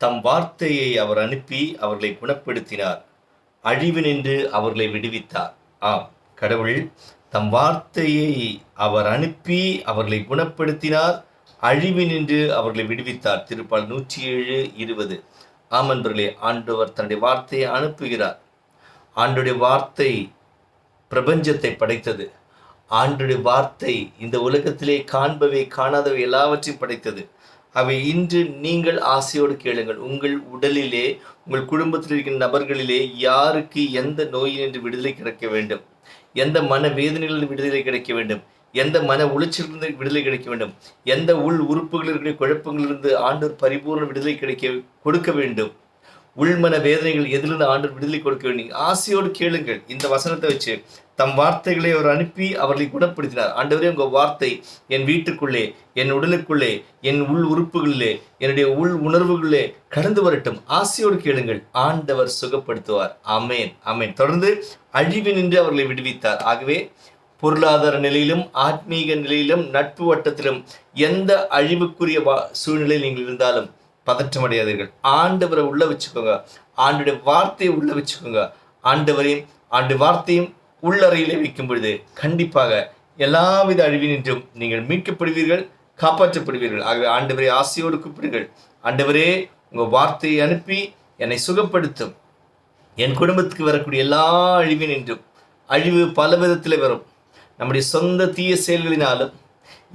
தம் வார்த்தையை அவர் அனுப்பி அவர்களை குணப்படுத்தினார். அழிவு நின்று அவர்களை விடுவித்தார். ஆம் கடவுள் தம் வார்த்தையை அவர் அனுப்பி அவர்களை குணப்படுத்தினார். அழிவு நின்று அவர்களை விடுவித்தார். திருப்பால் நூற்றி ஏழு இருபது ஆமன்பர்களே ஆண்டவர் தன்னுடைய வார்த்தையை அனுப்புகிறார். ஆண்டுடைய வார்த்தை பிரபஞ்சத்தை படைத்தது. ஆண்டுடைய வார்த்தை இந்த உலகத்திலே காண்பவை காணாதவை எல்லாவற்றையும் படைத்தது. அவை இன்று நீங்கள் ஆசையோடு கேளுங்கள். உங்கள் உடலிலே உங்கள் குடும்பத்தில் இருக்கிற நபர்களிலே யாருக்கு எந்த நோயிலிருந்து விடுதலை கிடைக்க வேண்டும்? எந்த மன வேதனையிலிருந்து விடுதலை கிடைக்க வேண்டும்? எந்த மன உளைச்சலிருந்து விடுதலை கிடைக்க வேண்டும்? எந்த உள் உறுப்புகளில் குழப்பங்களிலிருந்து ஆண்டோர் பரிபூர்ண விடுதலை கிடைக்க கொடுக்க வேண்டும்? உள்மன வேதனைகள் எதிலிருந்து ஆண்டு விடுதலை கொடுக்க வேண்டும் ஆசையோடு கேளுங்கள். இந்த வசனத்தை வச்சு தம் வார்த்தைகளை அவர் அனுப்பி அவர்களை குணப்படுத்தினார். ஆண்டவரே உங்கள் வார்த்தை என் வீட்டுக்குள்ளே என் உடலுக்குள்ளே என் உள் உறுப்புகளிலே என்னுடைய உள் உணர்வுகளிலே கடந்து வரட்டும். ஆசையோடு கேளுங்கள். ஆண்டவர் சுகப்படுத்துவார். அமேன் அமேன் தொடர்ந்து அழிவு நின்று அவர்களை விடுவித்தார். ஆகவே பொருளாதார நிலையிலும் ஆத்மீக நிலையிலும் நட்பு வட்டத்திலும் எந்த அழிவுக்குரிய வா சூழ்நிலையில் நீங்கள் இருந்தாலும் பதற்றம் அடையாதீர்கள் ஆண்டவரை உள்ள வச்சுக்கோங்க. ஆண்டுடைய வார்த்தையை உள்ள வச்சுக்கோங்க. ஆண்டவரையும் ஆண்டு வார்த்தையும் உள்ளறையிலே வைக்கும் பொழுது கண்டிப்பாக எல்லாவித அழிவினின்றும் நீங்கள் மீட்கப்படுவீர்கள் காப்பாற்றப்படுவீர்கள். ஆகவே ஆண்டவரை ஆசையோடு கூப்பிடுங்கள். ஆண்டவரே உங்கள் வார்த்தையை அனுப்பி என்னை சுகப்படுத்தும். என் குடும்பத்துக்கு வரக்கூடிய எல்லா அழிவினின்றும் அழிவு பல விதத்தில் வரும். நம்முடைய சொந்த தீய செயல்களினாலும்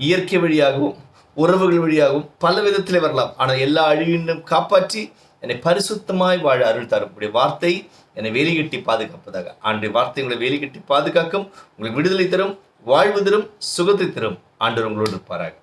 இயற்கை வழியாகவும் உறவுகள் வழியாகவும் பல விதத்திலே வரலாம். ஆனால் எல்லா அழிவினும் காப்பாற்றி என்னை பரிசுத்தமாய் வாழ அருள் தரும். உடைய வார்த்தை என்னை வேலிகட்டி பாதுகாப்பதாக. ஆண்டு வார்த்தை உங்களை வேலிகட்டி பாதுகாக்கும் உங்களுக்கு விடுதலை தரும் வாழ்வு தரும் சுகத்தை தரும். ஆண்டு உங்களோடு இருப்பாராக.